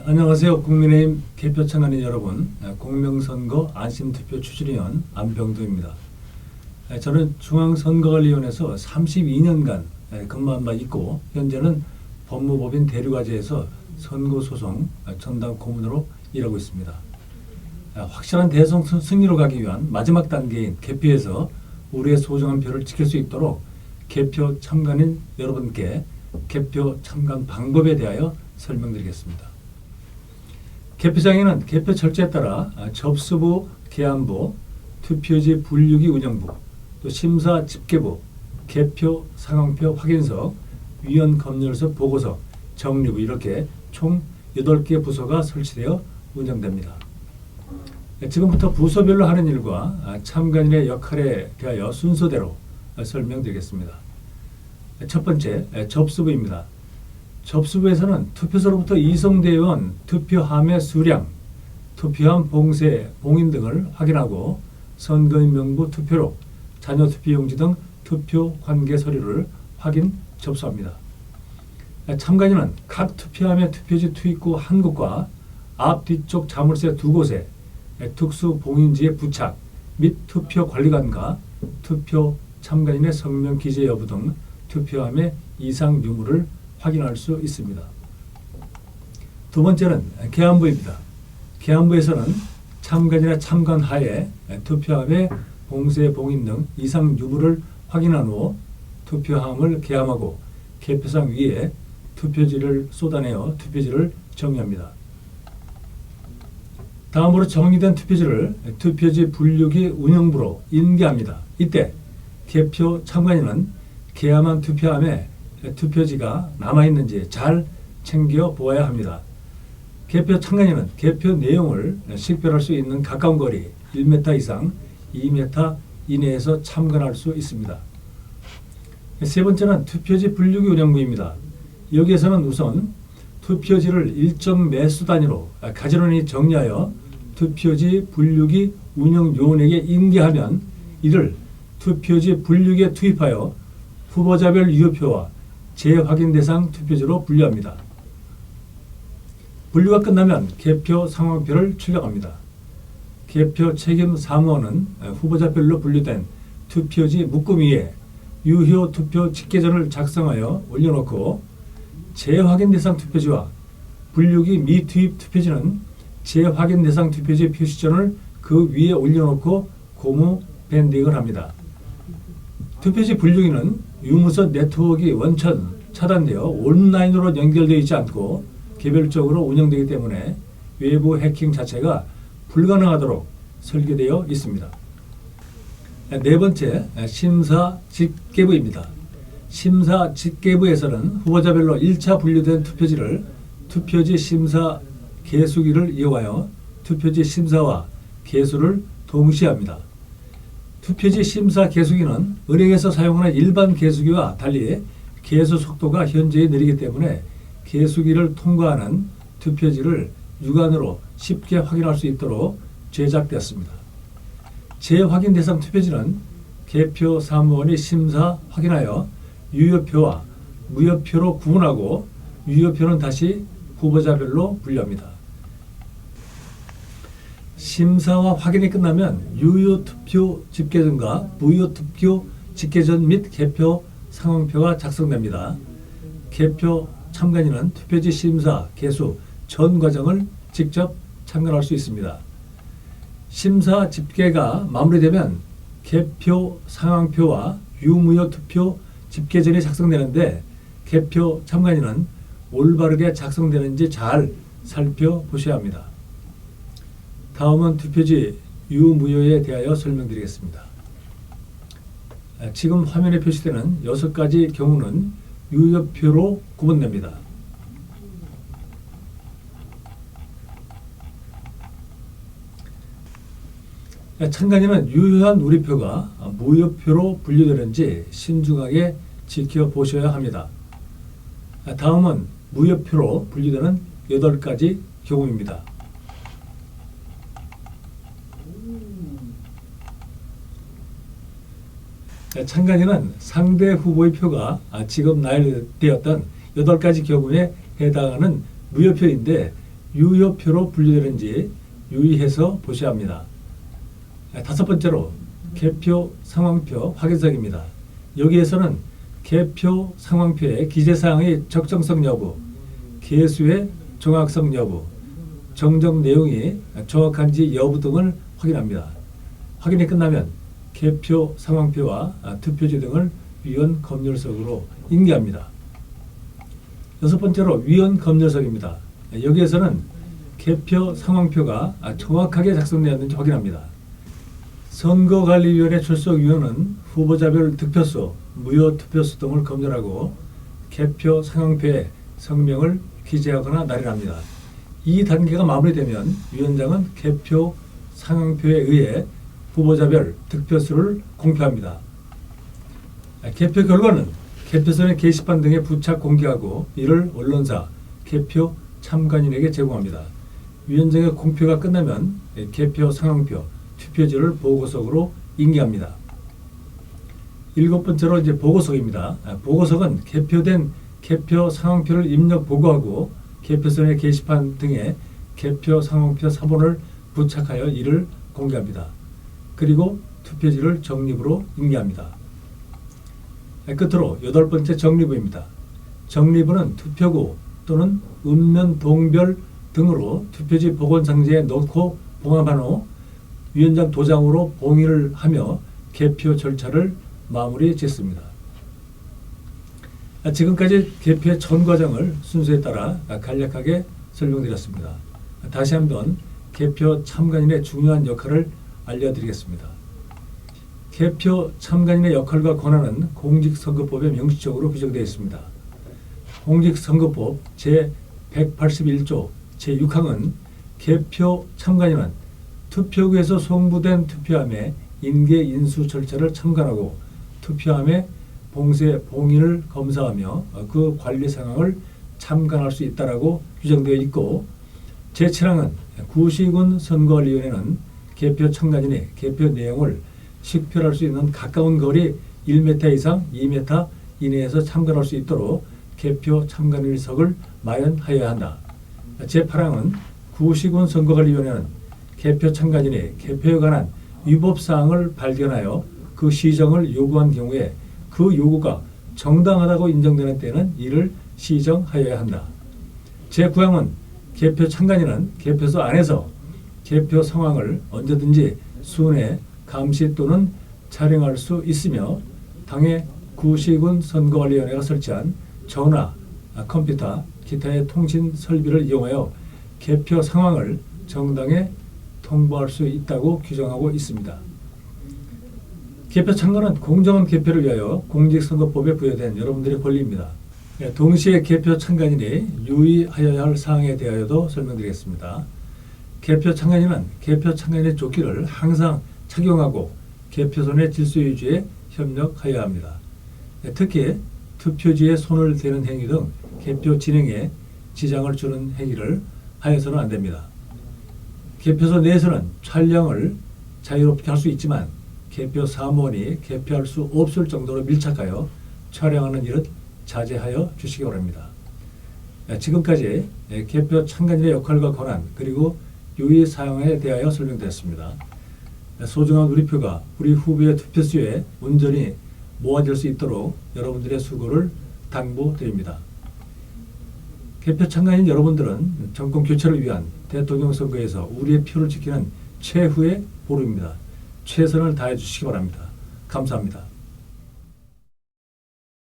네, 안녕하세요. 국민의힘 개표 참가인 여러분. 네, 공명선거 안심투표 추진위원 안병도입니다. 네, 저는 중앙선거관리위원회에서 32년간 네, 근무한 바 있고 현재는 법무법인 대류과제에서 선거소송 아, 전담 고문으로 일하고 있습니다. 아, 확실한 대선 승- 승리로 가기 위한 마지막 단계인 개표에서 우리의 소중한 표를 지킬 수 있도록 개표 참관인 여러분께 개표 참관 방법에 대하여 설명드리겠습니다. 개표장에는 개표 절차에 따라 아, 접수부, 계안부, 투표지 분류기 운영부, 또 심사 집계부, 개표 상황표 확인서, 위원 검열서 보고서, 정리부 이렇게 총 8개 부서가 설치되어 운영됩니다. 네, 지금부터 부서별로 하는 일과 아, 참관인의 역할에 대하여 순서대로 아, 설명드리겠습니다. 네, 첫 번째, 에, 접수부입니다. 접수부에서는 투표소로부터 온 투표함의 수량, 투표함 봉쇄, 봉인 등을 확인하고 선거인 명부 투표록, 자녀 투표용지 등 투표 관계 서류를 확인, 접수합니다. 에, 참관인은 각 투표함의 투표지 투입구 한 곳과 앞, 뒤쪽 자물쇠 두 곳에 에, 특수 봉인지의 부착 및 투표 관리관과 투표 참관인의 성명 기재 여부 등 투표함의 이상 유무를 확인할 수 있습니다. 두 번째는 계안부입니다. 계안부에서는 참관이나 참관 하에 투표함의 봉쇄, 봉인 등 이상 유무를 확인한 후 투표함을 개함하고 개표상 위에 투표지를 쏟아내어 투표지를 정리합니다. 다음으로 정리된 투표지를 투표지 분류기 운영부로 인계합니다. 이때 개표 참관인은 개함한 투표함에 투표지가 남아있는지 잘 챙겨 보아야 합니다. 개표 참관인은 개표 내용을 식별할 수 있는 가까운 거리 1m 이상 2m 이내에서 참관할 수 있습니다. 세 번째는 투표지 분류기 운영부입니다. 여기에서는 우선 투표지를 일정 매수 단위로 가지런히 정리하여 투표지 분류기 운영 요원에게 인계하면 이를 투표지 분류기에 투입하여 후보자별 유효표와 재확인 대상 투표지로 분류합니다. 분류가 끝나면 개표 상황표를 출력합니다. 개표 책임 사무원은 후보자별로 분류된 투표지 묶음 위에 유효 투표 직계전을 작성하여 올려놓고 재확인 대상 투표지와 분류기 미투입 투표지는 재확인 대상 투표지 표시전을 그 위에 올려놓고 고무 밴딩을 합니다. 투표지 분류기는 유무선 네트워크 원천 차단되어 온라인으로 연결되어 있지 않고 개별적으로 운영되기 때문에 외부 해킹 자체가 불가능하도록 설계되어 있습니다. 네 번째, 심사 집계부입니다. 심사 집계부에서는 후보자별로 1차 분류된 투표지를 투표지 심사 개수기를 이용하여 투표지 심사와 개수를 동시에 합니다. 투표지 심사 개수기는 은행에서 사용하는 일반 개수기와 달리 개수 속도가 현저히 느리기 때문에 개수기를 통과하는 투표지를 육안으로 쉽게 확인할 수 있도록 제작되었습니다. 재확인 대상 투표지는 개표 사무원이 심사 확인하여 유효표와 무효표로 구분하고 유효표는 다시 후보자별로 분류합니다. 심사와 확인이 끝나면 유효 투표 집계전과 무효 투표 집계전 및 개표 상황표가 작성됩니다. 개표 참관인은 투표지 심사, 개수 전 과정을 직접 참관할 수 있습니다. 심사 집계가 마무리되면 개표 상황표와 유무효 투표 집계전이 작성되는데 개표 참관인은 올바르게 작성되는지 잘 살펴보셔야 합니다. 다음은 투표지 유무효에 대하여 설명드리겠습니다. 아, 지금 화면에 표시되는 여섯 가지 경우는 유효표로 구분됩니다. 아, 참관인은 유효한 우리표가 무효표로 분류되는지 신중하게 지켜보셔야 합니다. 아, 다음은 무효표로 분류되는 여덟 가지 경우입니다. 참관인은 상대 후보의 표가 아, 지금 나열되었던 여덟 가지 경우에 해당하는 무효표인데 유효표로 분류되는지 유의해서 보셔야 합니다. 아, 다섯 번째로 개표 상황표 확인석입니다. 여기에서는 개표 상황표의 기재사항의 적정성 여부, 개수의 정확성 여부, 정정 내용이 정확한지 여부 등을 확인합니다. 확인이 끝나면 개표 상황표와 아, 투표지 등을 위원 검열석으로 인계합니다. 여섯 번째로 위원 검열석입니다. 여기에서는 개표 상황표가 아, 정확하게 작성되었는지 확인합니다. 선거관리위원회 출석위원은 후보자별 득표수, 무효 투표수 등을 검열하고 개표 상황표에 성명을 기재하거나 날인합니다. 이 단계가 마무리되면 위원장은 개표 상황표에 의해 후보자별 득표수를 공표합니다. 아, 개표 결과는 개표선의 게시판 등에 부착 공개하고 이를 언론사, 개표 참관인에게 제공합니다. 위원장의 공표가 끝나면 개표 상황표, 투표지를 보고석으로 인계합니다. 일곱 번째로 이제 보고석입니다. 아, 보고석은 개표된 개표 상황표를 입력 보고하고 개표선의 게시판 등에 개표 상황표 사본을 부착하여 이를 공개합니다. 그리고 투표지를 정립으로 인계합니다. 아, 끝으로 여덟 번째 정리부입니다. 정리부는 투표구 또는 읍면 동별 등으로 투표지 보건 상자에 넣고 봉합한 후 위원장 도장으로 봉의를 하며 개표 절차를 마무리 짓습니다. 아, 지금까지 개표의 전 과정을 순서에 따라 간략하게 설명드렸습니다. 다시 한번 개표 참관인의 중요한 역할을 알려드리겠습니다. 개표 참관인의 역할과 권한은 공직선거법에 명시적으로 규정되어 있습니다. 공직선거법 제181조 제6항은 개표 참관인은 투표구에서 송부된 투표함의 인계 인수 절차를 참관하고 투표함의 봉쇄 봉인을 검사하며 그 관리 상황을 참관할 수 있다라고 규정되어 있고 제7항은 구시군 선거관리위원회는 개표 참관인이 개표 내용을 식별할 수 있는 가까운 거리 1m 이상 2m 이내에서 참관할 수 있도록 개표 참관인석을 마련하여야 한다. 제8항은 구시군 선거관리위원회는 개표 참관인이 개표에 관한 위법 사항을 발견하여 그 시정을 요구한 경우에 그 요구가 정당하다고 인정되는 때는 이를 시정하여야 한다. 제9항은 개표 참관인은 개표소 안에서 개표 상황을 언제든지 순회, 감시 또는 촬영할 수 있으며 당의 구시군 선거관리위원회가 설치한 전화, 아, 컴퓨터, 기타의 통신 설비를 이용하여 개표 상황을 정당에 통보할 수 있다고 규정하고 있습니다. 개표 참관은 공정한 개표를 위하여 공직선거법에 부여된 여러분들의 권리입니다. 예, 동시에 개표 참관인이 유의하여야 할 사항에 대하여도 설명드리겠습니다. 개표 참관인은 개표 참관인의 조끼를 항상 착용하고 개표선의 질서 유지에 협력하여야 합니다. 예, 특히 투표지에 손을 대는 행위 등 개표 진행에 지장을 주는 행위를 하여서는 안 됩니다. 개표소 내에서는 촬영을 자유롭게 할 수 있지만 개표 사무원이 개표할 수 없을 정도로 밀착하여 촬영하는 일은 자제하여 주시기 바랍니다. 네, 지금까지 네, 개표 참관인의 역할과 권한 그리고 유의 사항에 대하여 설명드렸습니다. 네, 소중한 우리 표가 우리 후보의 투표수에 온전히 모아질 수 있도록 여러분들의 수고를 당부드립니다. 개표 참가인 여러분들은 정권 교체를 위한 대통령 선거에서 우리의 표를 지키는 최후의 보루입니다. 최선을 다해 주시기 바랍니다. 감사합니다.